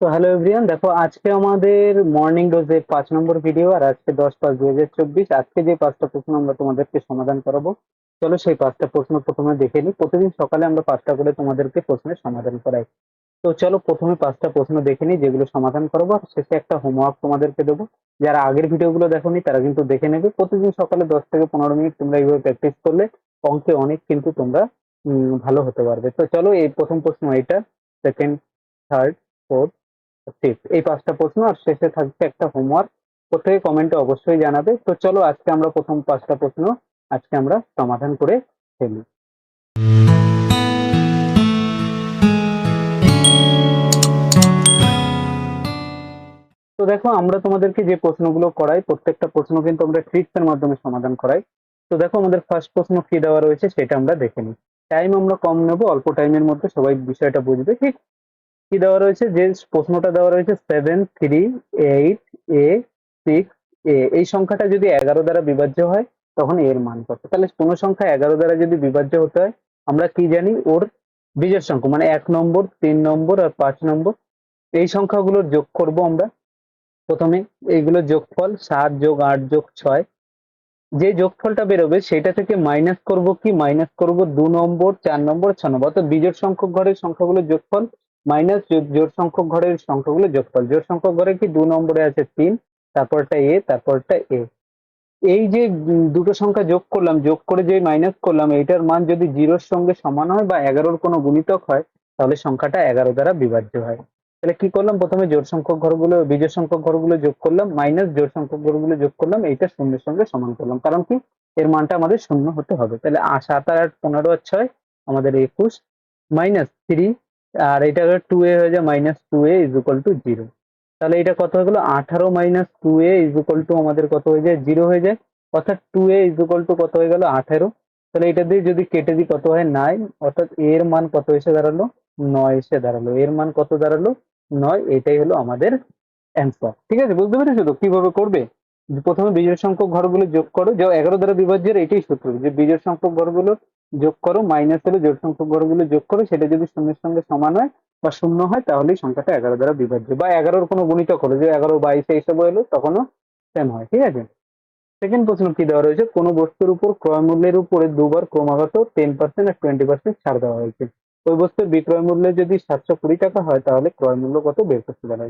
তো hello everyone দেখো আজকে আমাদের মর্নিং ডোজে পাঁচ নম্বর ভিডিও আর আজকে দশ পাঁচ দুই হাজার চব্বিশ। আজকে যে পাঁচটা প্রশ্ন আমরা তোমাদেরকে সমাধান করাবো, চলো সেই পাঁচটা প্রশ্ন প্রথমে দেখে নিই। প্রতিদিন সকালে আমরা পাঁচটা করে তোমাদেরকে প্রশ্নের সমাধান করাই। তো চলো প্রথমে পাঁচটা প্রশ্ন দেখে নিই, যেগুলো সমাধান করব। আর শেষে একটা হোমওয়ার্ক তোমাদেরকে দেবো। যারা আগের ভিডিওগুলো দেখোনি, তারা কিন্তু দেখে নেবে। প্রতিদিন সকালে দশ থেকে পনেরো মিনিট তোমরা এইভাবে প্র্যাকটিস করলে অঙ্কে অনেক কিন্তু তোমরা ভালো হতে পারবে। তো চলো এই প্রথম প্রশ্ন এটা সেকেন্ড থার্ড ফোর্থ ফিফথ এই পাঁচটা প্রশ্ন আর শেষে থাকছে একটা হোমওয়ার্ক প্রত্যেকে কমেন্টে অবশ্যই জানাবে। তো চলো, আজকে আমরা প্রথম পাঁচটা প্রশ্ন, আজকে আমরা সমাধান করে ফেলি। তো দেখো, আমরা তোমাদেরকে যে প্রশ্নগুলো করাই, প্রত্যেকটা প্রশ্ন কিন্তু আমরা ট্রিক্সের মাধ্যমে সমাধান করাই। তো দেখো, আমাদের ফার্স্ট প্রশ্ন কি দেওয়া রয়েছে, সেটা আমরা দেখে নিই। টাইম আমরা কম নেব, অল্প টাইমের মধ্যে সবাই বিষয়টা বুঝবে, ঠিক? কি দেওয়া রয়েছে? যে প্রশ্নটা দেওয়া রয়েছে seven three eight A six A এই সংখ্যাটা যদি এগারো দ্বারা বিভাজ্য হয়, তখন এর মান কত? তাহলে কোনো সংখ্যা এগারো দ্বারা যদি বিভাজ্য হতে হয়, আমরা কি জানি? ওর বিজোড় সংখ্যা মানে এক নম্বর, তিন নম্বর আর পাঁচ নম্বর। এই সংখ্যাগুলোর যোগ করব আমরা। প্রথমে এইগুলো যোগফল সাত যোগ আট যোগ ছয়। যে যোগফলটা বেরোবে, সেটা থেকে মাইনাস করব কি? মাইনাস করব দু নম্বর, চার নম্বর ছ নম্বর। অর্থাৎ বিজোড় সংখ্যক ঘরের সংখ্যাগুলো যোগফল মাইনাস জোড় সংখ্যক ঘরের সংখ্যাগুলো যোগফল। জোড় সংখ্যক ঘরে কি দু নম্বরে আছে? তিন। তারপরটা এ তারপরটা এ। এই যে দুটো সংখ্যা যোগ করলাম, যোগ করে যে মাইনাস করলাম, এইটার মান যদি জিরোর সঙ্গে সমান হয় বা এগারোর কোনো গুণিতক হয়, তাহলে সংখ্যাটা এগারো দ্বারা বিভাজ্য হয়। তাহলে কি করলাম? প্রথমে জোড় সংখ্যক ঘরগুলো, বিজোড় সংখ্যক ঘরগুলো যোগ করলাম, মাইনাস জোড় সংখ্যক ঘরগুলো যোগ করলাম, এইটা শূন্যের সঙ্গে সমান করলাম। কারণ কি? এর মানটা আমাদের শূন্য হতে হবে। তাহলে সাত আর আট, পনেরো আর ছয়, আমাদের একুশ, মাইনাস থ্রি আর এটা টু এ হয়ে যায় minus two A is equal to zero তাহলে এটা কত হয়ে গেলো? আঠারো minus two A is equal to আমাদের কত হয়ে যায়? জিরো হয়ে যায়। অর্থাৎ two A is equal to কত হয়ে গেল? আঠারো। তাহলে এটা দিয়ে যদি কেটে দিই, কত হয়? নাইন অর্থাৎ এর মান কত এসে দাঁড়াল? নয় এসে দাঁড়াল। এর মান কত দাঁড়াল? নয়। এটাই হলো আমাদের অ্যান্সার ঠিক আছে? বুঝতে পেরেছ তো? কীভাবে করবে? প্রথমে বিজোড় সংখ্যক ঘরগুলো যোগ করো। যে এগারো দ্বারা বিভাজ্যের এটাই সূত্র। যে বিজোড় সংখ্যক ঘরগুলো যোগ করো মাইনাস হলে জোড় সংখ্যক ঘরগুলো যোগ করো, সেটা যদি শূন্যের সঙ্গে সমান হয় বা শূন্য হয় তাহলেই সংখ্যাটা এগারো দ্বারা বিভাজ্য। বা এগারোর কোনো গুণিতক হলো, যে এগারো, বাইশে এইসব এলো তখনও সেম হয়, ঠিক আছে? সেকেন্ড প্রশ্ন কি দেওয়া রয়েছে? কোনো বস্তুর উপর ক্রয় মূল্যের উপরে দুবার ক্রমাগত টেন পার্সেন্ট আর টোয়েন্টি পার্সেন্ট ছাড় দেওয়া হয়েছে। ওই বস্তুর বিক্রয় মূল্য যদি সাতশো কুড়ি টাকা হয়, তাহলে ক্রয় মূল্য কত? বের করতে পারা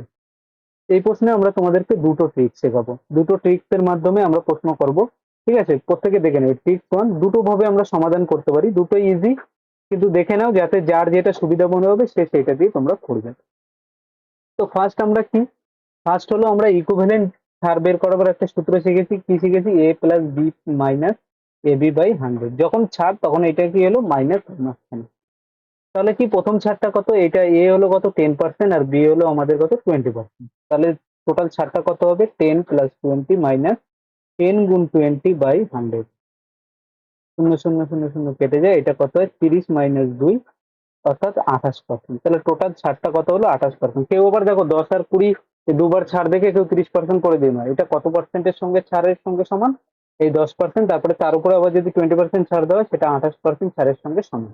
এই প্রশ্নে আমরা তোমাদেরকে দুটো ট্রিক শেখাবো। দুটো ট্রিক্স এর মাধ্যমে আমরা প্রশ্ন করব ঠিক আছে? প্রত্যেকে দেখে নেবে। ট্রিক্স ওয়ান দুটো ভাবে আমরা সমাধান করতে পারি। দুটো ইজি কিন্তু দেখে নাও যাতে যার যেটা সুবিধা মনে হবে, সে সেটা দিয়ে তোমরা করবে। তো ফার্স্ট আমরা কি? ফার্স্ট হলো আমরা ইকুইভ্যালেন্ট ছাড় বের করার একটা সূত্র শিখেছি। কি শিখেছি? A plus B minus A B by hundred যখন ছাড়, তখন এটা কি হলো? মাইনাস মাঝখানে তাহলে কি প্রথম ছাড়টা কত? এটা এ হলো কত? টেন পার্সেন্ট আর বি হলো আমাদের কত? টোয়েন্টি পার্সেন্ট তাহলে টোটাল ছাড়টা কত হবে? Ten plus twenty minus ten গুণ টোয়েন্টি বাই হান্ড্রেড শূন্য শূন্য শূন্য শূন্য কেটে যায়, এটা কত হয়? তিরিশ মাইনাস দুই, অর্থাৎ আঠাশ পার্সেন্ট তাহলে টোটাল ছাড়টা কত হলো? আঠাশ পার্সেন্ট কেউ আবার দেখো দশ আর কুড়ি দুবার ছাড় দেখে কেউ তিরিশ পার্সেন্ট করে দিই না। এটা কত পার্সেন্টের সঙ্গে? ছাড়ের সঙ্গে সমান। এই দশ পার্সেন্ট তারপরে তার উপরে আবার যদি টোয়েন্টি পার্সেন্ট ছাড় দেওয়া হয়, সেটা আঠাশ পার্সেন্ট ছাড়ের সঙ্গে সমান।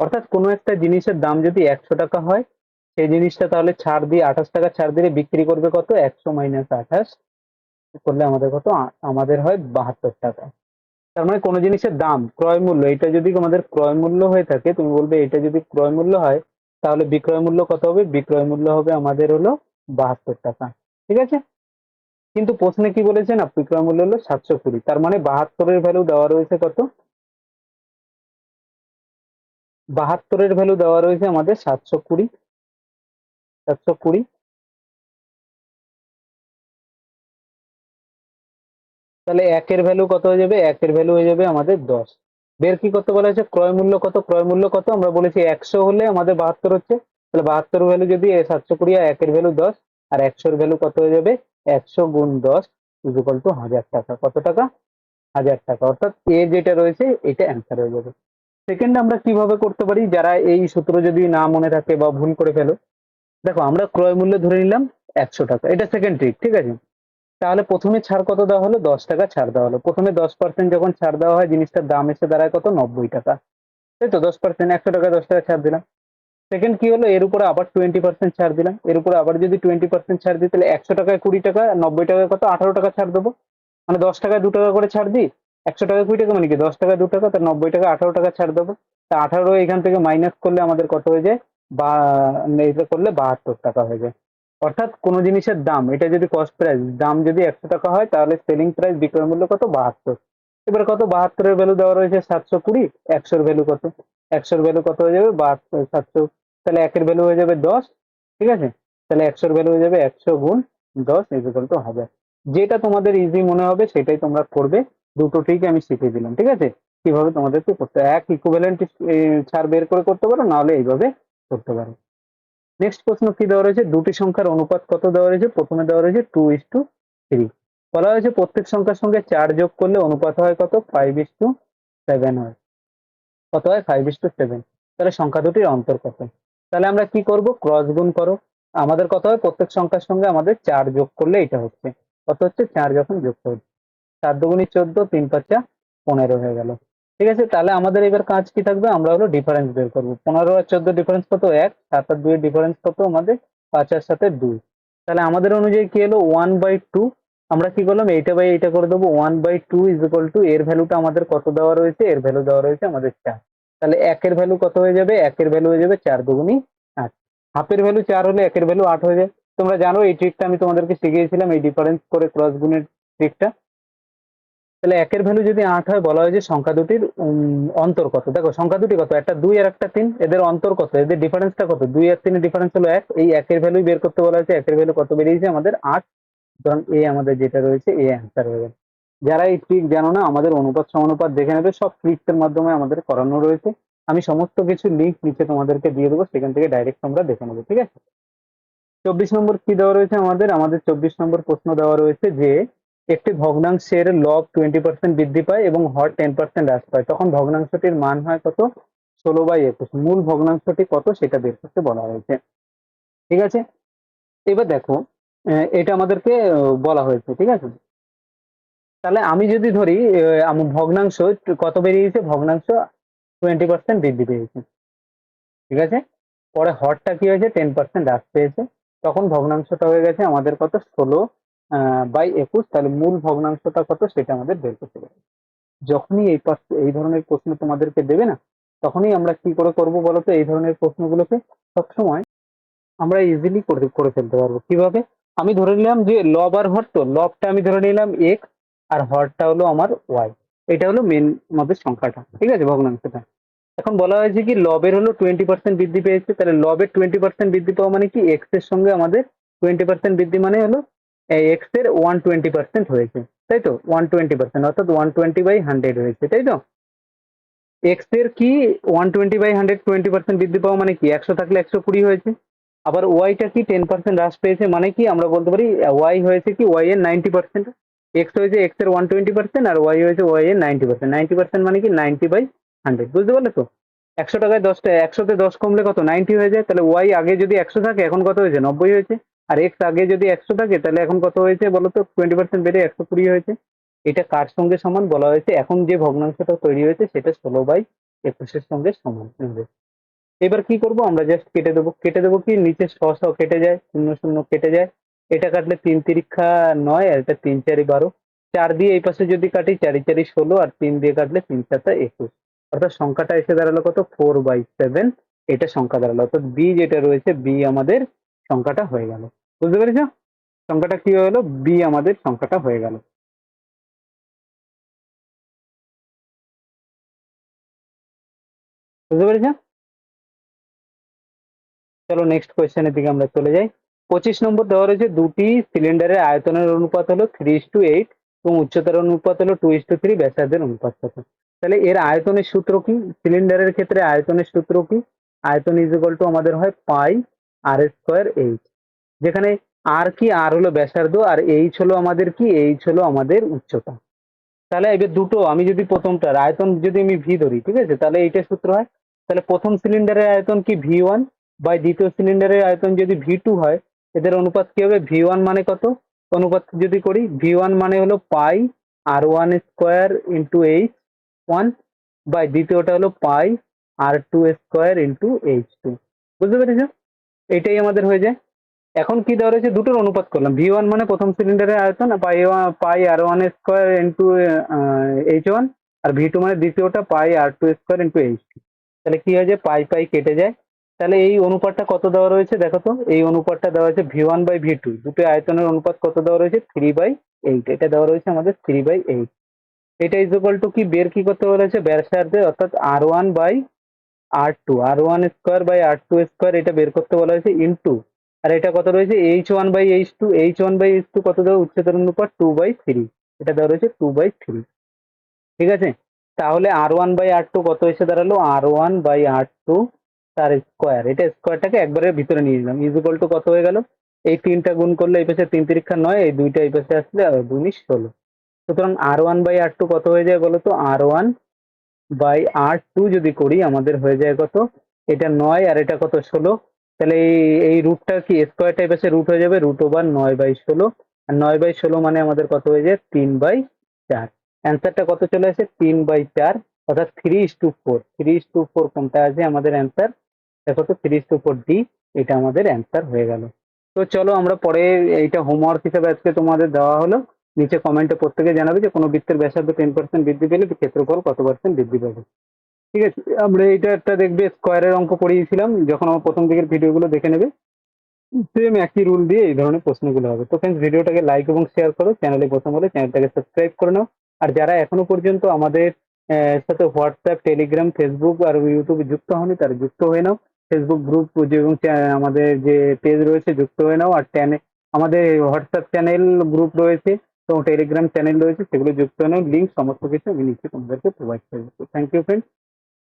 অর্থাৎ কোনো একটা জিনিসের দাম যদি একশো টাকা হয়, সেই জিনিসটা তাহলে ছাড় দিয়ে আঠাশ টাকা ছাড় দিলে বিক্রি করবে কত? একশো মাইনাস আঠাশ। করলে আমাদের কত? আমাদের হয় বাহাত্তর টাকা। তার মানে কোনো জিনিসের দাম, ক্রয় মূল্য, এটা যদি আমাদের ক্রয় মূল্য হয়ে থাকে, তুমি বলবে এটা যদি ক্রয় মূল্য হয়, তাহলে বিক্রয় মূল্য কত হবে? বিক্রয় মূল্য হবে আমাদের হলো বাহাত্তর টাকা। ঠিক আছে? কিন্তু প্রশ্নে কি বলেছে না বিক্রয় মূল্য হলো সাতশো কুড়ি। তার মানে বাহাত্তরের ভ্যালু দেওয়া রয়েছে কত? বাহাত্তরের ভ্যালু দেওয়া রয়েছে আমাদের সাতশো কুড়ি। সাতশো কুড়ি। তাহলে একের ভ্যালু কত হয়ে যাবে? একের ভ্যালু হয়ে যাবে আমাদের দশ। বের কি করতে বলা হয়েছে? ক্রয় মূল্য কত? ক্রয় মূল্য কত? আমরা বলেছি একশো হলে আমাদের বাহাত্তর হচ্ছে। তাহলে বাহাত্তর ভ্যালু যদি সাতশো কুড়ি একের ভ্যালু দশ, আর একশোর ভ্যালু কত হয়ে যাবে? একশো গুণ দশ ইকুয়াল টু হাজার টাকা। কত টাকা? হাজার টাকা। অর্থাৎ এ যেটা রয়েছে, এটা অ্যান্সার হয়ে যাবে। সেকেন্ড আমরা কীভাবে করতে পারি? যারা এই সূত্র যদি না মনে থাকে বা ভুল করে ফেলো। দেখো, আমরা ক্রয় মূল্য ধরে নিলাম একশো টাকা। এটা সেকেন্ড ট্রিক ঠিক আছে? তাহলে প্রথমে ছাড় কত দেওয়া হলো? দশ টাকা ছাড় দেওয়া হলো। প্রথমে দশ পার্সেন্ট যখন ছাড় দেওয়া হয়, জিনিসটার দাম এসে দাঁড়ায় কত? নব্বই টাকা। তাই তো দশ পার্সেন্ট একশো টাকা, দশ টাকা ছাড় দিলাম। সেকেন্ড কি হলো? এর উপরে আবার টোয়েন্টি পার্সেন্ট ছাড় দিলাম। এর উপরে আবার যদি টোয়েন্টি পার্সেন্ট ছাড় দিই, তাহলে একশো টাকায় কুড়ি টাকা, নব্বই টাকায় কত? আঠারো টাকা ছাড় দেবো। মানে দশ টাকায় দু টাকা করে ছাড় দিই? একশো টাকা, কুড়ি টাকা মানে কি? দশ টাকা, দু টাকা তার নব্বই টাকা, আঠারো টাকা ছাড় দেবো। তা আঠারো এখান থেকে মাইনাস করলে আমাদের কত হয়ে যায়? বা এটা করলে বাহাত্তর টাকা হয়ে যায়। অর্থাৎ কোনো জিনিসের দাম, এটা যদি কস্ট প্রাইস দাম যদি একশো টাকা হয়, তাহলে সেলিং প্রাইস বিক্রয় মূল্য কত? বাহাত্তর। এবার কত? বাহাত্তরের ভ্যালু দেওয়া রয়েছে সাতশো কুড়ি, একশোর ভ্যালু কত? একশোর ভ্যালু কত হয়ে যাবে? বাহাত্তর, সাতশো। তাহলে একের ভ্যালু হয়ে যাবে দশ, ঠিক আছে? তাহলে একশোর ভ্যালু হয়ে যাবে একশো গুণ দশ ইকুয়াল টু হবে। যেটা তোমাদের ইজি মনে হবে, সেটাই তোমরা করবে। দুটো ঠিক আমি শিখিয়ে দিলাম, ঠিক আছে? কীভাবে তোমাদেরকে করতে। এক ইকুইভ্যালেন্ট ছাড় বের করে করতে পারো, নাহলে এইভাবে করতে পারো। নেক্সট প্রশ্ন কি দেওয়া রয়েছে? দুটি সংখ্যার অনুপাত কত দেওয়া রয়েছে? প্রথমে দেওয়া রয়েছে টু ইস টু থ্রি বলা হয়েছে প্রত্যেক সংখ্যার সঙ্গে চার যোগ করলে অনুপাত হয় কত? ফাইভ ইস টু সেভেন হয়। কত হয়? ফাইভ ইস টু সেভেন তাহলে সংখ্যা দুটির অন্তর কত? তাহলে আমরা কি করব? ক্রস গুণ করো। আমাদের কত হয়? প্রত্যেক সংখ্যার সঙ্গে আমাদের চার যোগ করলে এটা হচ্ছে। কত হচ্ছে? চার যখন যোগ করবে। চার দুগুণি চোদ্দ, তিন পাঁচা পনেরো হয়ে গেল। ঠিক আছে? তাহলে আমাদের এবার কাজ কি থাকবে? আমরা হলো ডিফারেন্স বের করব। পনেরো আর চোদ্দ ডিফারেন্স কত? এক। সাত আর দুই ডিফারেন্স কত? আমাদের পাঁচ আর সাথে দুই। তাহলে আমাদের অনুযায়ী কি হলো ওয়ান বাই টু আমরা কি করলাম? এইটা বাই এইটা করে দেবো। One by two is equal to এর ভ্যালুটা আমাদের কত দেওয়া রয়েছে? এর ভ্যালু দেওয়া রয়েছে আমাদের চার। তাহলে একের ভ্যালু কত হয়ে যাবে? একের ভ্যালু হয়ে যাবে চার দুগুণি আট। হাফের ভ্যালু চার হলে একের ভ্যালু আট হয়ে যায়। তোমরা জানো, এই ট্রিকটা আমি তোমাদেরকে শিখিয়েছিলাম, এই ডিফারেন্স করে ক্রস গুণের ট্রিকটা তাহলে একের ভ্যালু যদি আট হয়, বলা হয় যে সংখ্যা দুটির অন্তর কত? দেখো, সংখ্যা দুটি কত? একটা দুই আর একটা তিন, এদের অন্তর কত? এদের ডিফারেন্সটা কত? দুই আর তিনের ডিফারেন্স হলো এক। এই একের ভ্যালু বের করতে বলা হয়েছে, একের ভ্যালু কত বেরিয়েছে? আমাদের আট। সুতরাং এ আমাদের যেটা রয়েছে, এ অ্যান্সার হয়ে যাবে যারা এই ট্রিক জানো না, আমাদের অনুপাত, সমানুপাত দেখে নেবে। সব ট্রিক্সের মাধ্যমে আমাদের করানো রয়েছে। আমি সমস্ত কিছু লিঙ্ক নিচে তোমাদেরকে দিয়ে দেবো, সেখান থেকে ডাইরেক্ট তোমরা দেখে নেবে, ঠিক আছে? চব্বিশ নম্বর কি দেওয়া রয়েছে আমাদের? আমাদের চব্বিশ নম্বর প্রশ্ন দেওয়া রয়েছে যে একটি ভগ্নাংশের লব টোয়েন্টি পার্সেন্ট বৃদ্ধি পায় এবং হর টেন পার্সেন্ট হ্রাস পায়। তখন ভগ্নাংশটির মান হয় কত? ষোলো বাই একুশ। মূল ভগ্নাংশটি কত? সেটা বের করতে বলা হয়েছে। ঠিক আছে? এবার দেখো এটা আমাদেরকে বলা হয়েছে। ঠিক আছে? তাহলে আমি যদি ধরি ভগ্নাংশ কত বেরিয়েছে? ভগ্নাংশ টোয়েন্টি পার্সেন্ট বৃদ্ধি পেয়েছে। ঠিক আছে? পরে হরটা কি হয়েছে? টেন পার্সেন্ট হ্রাস পেয়েছে। তখন ভগ্নাংশটা হয়ে গেছে আমাদের কত? ষোলো বাই একুশ, তাহলে মূল ভগ্নাংশটা কত? সেটা আমাদের বের করতে হবে। যখনই এই পাশ- এই ধরনের প্রশ্ন তোমাদেরকে দেবে না, তখনই আমরা কি করে করব বলো তো? এই ধরনের প্রশ্নগুলোকে সবসময় আমরা ইজিলি করে করে ফেলতে পারব। কীভাবে? আমি ধরে নিলাম যে লব আর হর তো লবটা আমি ধরে নিলাম এক্স আর হরটা হলো আমার ওয়াই এটা হলো মেন আমাদের সংখ্যাটা, ঠিক আছে, ভগ্নাংশটা। এখন বলা হয়েছে কি লবের হলো টোয়েন্টি পার্সেন্ট বৃদ্ধি পেয়েছে, তাহলে লবের টোয়েন্টি পার্সেন্ট বৃদ্ধি পাওয়া মানে কি? এক্সের সঙ্গে আমাদের টোয়েন্টি পার্সেন্ট বৃদ্ধি মানে হলো এক্সের ওয়ান টোয়েন্টি পার্সেন্ট হয়েছে, তাই তো? ওয়ান টোয়েন্টি পার্সেন্ট অর্থাৎ ওয়ান টোয়েন্টি বাই হান্ড্রেড হয়েছে, তাই তো? এক্সের কি one twenty by hundred twenty percent বৃদ্ধি পাওয়া মানে কি? একশো থাকলে একশো কুড়ি হয়েছে। আবার ওয়াইটা কি টেন পার্সেন্ট হ্রাস পেয়েছে মানে কি? আমরা বলতে পারি ওয়াই হয়েছে কি? ওয়াই এর নাইনটি পার্সেন্ট এক্স হয়েছে এক্সের ওয়ান টোয়েন্টি পার্সেন্ট আর ওয়াই হয়েছে ওয়াই এর নাইনটি পার্সেন্ট নাইনটি পার্সেন্ট মানে কি? নাইনটি বাই হান্ড্রেড বুঝতে পারলে তো? একশো টাকায় দশটা, একশোতে দশ কমলে কত? নাইনটি হয়ে যায়। তাহলে ওয়াই আগে যদি একশো থাকে, এখন কত হয়েছে? নব্বই হয়েছে। আর এক্স আগে যদি একশো থাকে, তাহলে এখন কত হয়েছে বলো তো? টোয়েন্টি পার্সেন্ট বেড়ে একশো কুড়ি হয়েছে। এটা কার সঙ্গে সমান বলা হয়েছে? এখন যে ভগ্নাংশটা তৈরি হয়েছে, সেটা ষোলো বাই একুশের সঙ্গে সমান এবার কি করব? আমরা জাস্ট কেটে দেবো। কেটে দেবো কি? নিচে ছ ছ কেটে যায়, শূন্য শূন্য কেটে যায়। এটা কাটলে তিন তিরিক্ষা নয়, আর এটা তিন চারি বারো। চার দিয়ে এই পাশে যদি কাটি, চারি চারি ষোলো, আর তিন দিয়ে কাটলে তিন চারটা একুশ। অর্থাৎ সংখ্যাটা এসে দাঁড়াল কত? ফোর বাই সেভেন এটা সংখ্যা দাঁড়াল। অর্থাৎ বি যেটা রয়েছে বি আমাদের সংখ্যাটা হয়ে গেল। বুঝতে পেরেছ? সংখ্যাটা কি হলো বি আমাদের সংখ্যাটা হয়ে গেল। বুঝতে পেরেছ? চলো নেক্সট কোয়েশ্চেনের দিকে আমরা চলে যাই। পঁচিশ নম্বর দেওয়া রয়েছে, দুটি সিলিন্ডারের আয়তনের অনুপাত হলো থ্রি ইস টু এইট এবং উচ্চতার অনুপাত হলো টু ইস টু থ্রি ব্যাসার্ধের অনুপাত কত? তাহলে এর আয়তনের সূত্র কি? সিলিন্ডারের ক্ষেত্রে আয়তনের সূত্র কি? আয়তন ইজ ইকুয়াল টু আমাদের হয় পাই আর স্কোয়ার এইচ যেখানে আর কি আর হলো ব্যাসার্ধ আর এইচ হলো আমাদের কি? এইচ হলো আমাদের উচ্চতা। তাহলে এবার দুটো, আমি যদি প্রথমটার আয়তন যদি আমি ভি ধরি, ঠিক আছে? তাহলে এইটা সূত্র হয়, তাহলে প্রথম সিলিন্ডারের আয়তন কি ভি ওয়ান বা দ্বিতীয় সিলিন্ডারের আয়তন যদি ভি টু হয়, এদের অনুপাত কি হবে? ভি ওয়ান মানে কত? অনুপাত যদি করি ভি ওয়ান মানে হলো pi R one square into H one by দ্বিতীয়টা হলো pi R two square into H two বুঝতে পেরেছ? এটাই আমাদের হয়ে যায়। এখন কি দেওয়া রয়েছে? দুটোর অনুপাত করলাম। ভি ওয়ান মানে প্রথম সিলিন্ডারের আয়তন pi one pi R one square into H one আর ভি টু মানে দ্বিতীয়টা pi R two square into H two তাহলে কি হয় যে পাই পাই কেটে যায়। তাহলে এই অনুপাতটা কত দেওয়া রয়েছে? দেখো তো, এই অনুপাতটা দেওয়া হয়েছে V one by V two দুটো আয়তনের অনুপাত কত দেওয়া রয়েছে? থ্রি বাই এইট এটা দেওয়া রয়েছে আমাদের থ্রি বাই এইট এটা ইজ ইকুয়াল টু কি? বের কি করতে বলেছে? ব্যাসার্ধে অর্থাৎ R one by R two R one square by R two square এটা বের করতে বলা হয়েছে ইন্টু আর এটা কত রয়েছে? H one by H two H one by H two কত দেওয়া? উচ্চতর অনুপাত টু বাই থ্রি এটা দেওয়া রয়েছে টু বাই থ্রি ঠিক আছে? তাহলে R one by R two কত এসে দাঁড়াল? R one by R two তার স্কোয়ার এটা স্কোয়ারটাকে একবারে ভিতরে নিয়ে নিলাম। ইজ ইকুয়াল টু কত হয়ে গেল? এই তিনটা গুণ করলে এই পাশে তিন তিরিক্ষা নয়, এই দুইটা এই পাশে আসলে দুই ষোলো। সুতরাং R one by R two কত হয়ে যায় বলো তো? R one by R two যদি করি, আমাদের হয়ে যায় কত? এটা নয় আর এটা কত? ষোলো। তাহলে এই এই রুটটা কি স্কোয়ারটা এই পাশে রুট হয়ে যাবে? রুট ওভার নয় বাই ষোলো। আর নয় বাই ষোলো মানে আমাদের কত হয়ে যায়? তিন বাই চার। অ্যান্সারটা কত চলে আসে? তিন বাই চার। অর্থাৎ three is two four three is two four কোনটা আছে? আমাদের অ্যান্সার দেখো তো three is two four D এটা আমাদের অ্যান্সার হয়ে গেল। তো চলো আমরা পরে এইটা হোমওয়ার্ক হিসেবে আজকে তোমাদের দেওয়া হলো। নিচে কমেন্টে প্রত্যেকে জানাবে যে কোনো বৃত্তের ব্যাসার্ধ টেন পার্সেন্ট বৃদ্ধি পেলে ক্ষেত্রফল কত পার্সেন্ট বৃদ্ধি পাবে। ঠিক আছে, আমরা এইটা একটা দেখবে স্কোয়ারের অঙ্ক পড়িয়েছিলাম, যখন আমার প্রথম দিকের ভিডিওগুলো দেখে নেবে। সেম একই রুল দিয়ে এই ধরনের প্রশ্নগুলো হবে। তো ফ্রেন্ডস ভিডিওটাকে লাইক এবং শেয়ার করো চ্যানেলে প্রথম হলে চ্যানেলটাকে সাবস্ক্রাইব করে নাও। আর যারা এখনও পর্যন্ত আমাদের সাথে হোয়াটসঅ্যাপ টেলিগ্রাম ফেসবুক আর ইউটিউবে যুক্ত হয়নি তারা যুক্ত হয়ে নাও। ফেসবুক গ্রুপ এবং আমাদের যে পেজ রয়েছে, যুক্ত হয়ে নাও। আর চ্যানেল আমাদের হোয়াটসঅ্যাপ চ্যানেল গ্রুপ রয়েছে, তো টেলিগ্রাম চ্যানেল রয়েছে, সেগুলো যুক্ত হয়ে নাও। লিঙ্ক সমস্ত কিছু আমি নিচে তোমাদেরকে প্রোভাইড করে দেবো। Thank you friend